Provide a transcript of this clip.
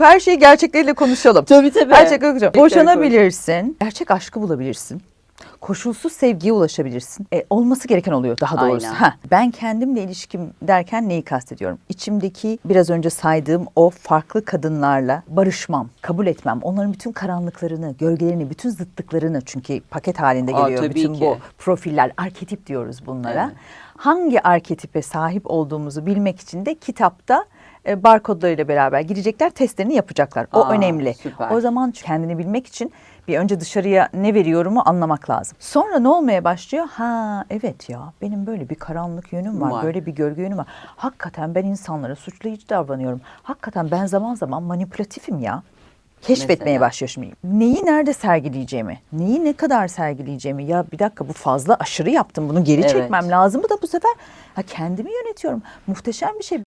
Her şeyi gerçekleriyle konuşalım. Tabii tabii. Gerçek konuşalım. Boşanabilirsin. Gerçek aşkı bulabilirsin. Koşulsuz sevgiye ulaşabilirsin. E, olması gereken oluyor daha doğrusu. Aynen. Ha, ben kendimle ilişkim derken neyi kastediyorum? İçimdeki biraz önce saydığım o farklı kadınlarla barışmam, kabul etmem. Onların bütün karanlıklarını, gölgelerini, bütün zıtlıklarını çünkü paket halinde Aa, geliyor bütün ki. bu profiller, arketip diyoruz bunlara. Evet. Hangi arketipe sahip olduğumuzu bilmek için de kitapta e, barkodlarıyla beraber gidecekler, testlerini yapacaklar. O Aa, önemli. süper. O zaman kendini bilmek için bir önce dışarıya ne veriyorumu anlamak lazım. Sonra ne olmaya başlıyor? Ha evet ya benim böyle bir karanlık yönüm var, Var. böyle bir gölge yönüm var. Hakikaten ben insanlara suçlayıcı davranıyorum. Hakikaten ben zaman zaman manipülatifim ya. Keşfetmeye Mesela? başlıyor şimdi. Neyi nerede sergileyeceğimi, neyi ne kadar sergileyeceğimi. Ya bir dakika bu fazla aşırı yaptım bunu geri Evet. çekmem lazım. Bu da bu sefer ha, kendimi yönetiyorum. Muhteşem bir şey.